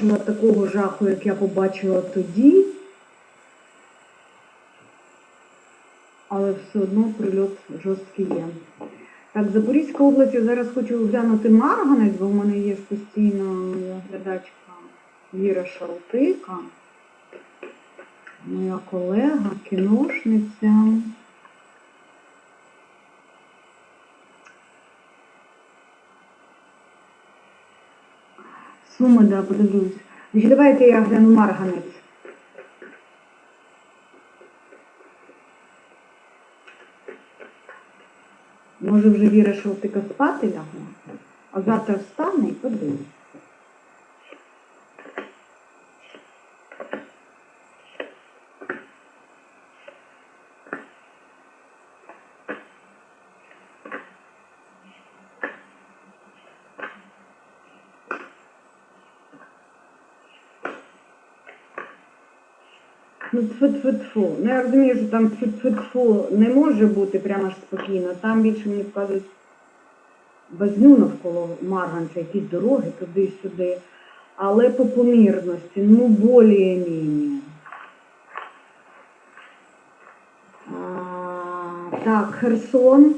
побачила такого жаху, як я побачила тоді. Але все одно прильот жорсткий є. Так, Запорізька область, я зараз хочу оглянути Марганець, бо в мене є постійно глядачка Віра Шалтика, моя колега, кіношниця. Суми, да, подивлюсь. Давайте я гляну Марганець. Може вже Віра Шалтика спати лягла, а завтра встане і подивиться. Ну, тфу-тфу-тфу. Ну, я розумію, що там тфу-тфу-тфу не може бути прямо ж спокійно. Там більше мені вказують безню навколо Марганця, якісь дороги туди-сюди. Але по помірності, ну, более-менее. Так, Херсон.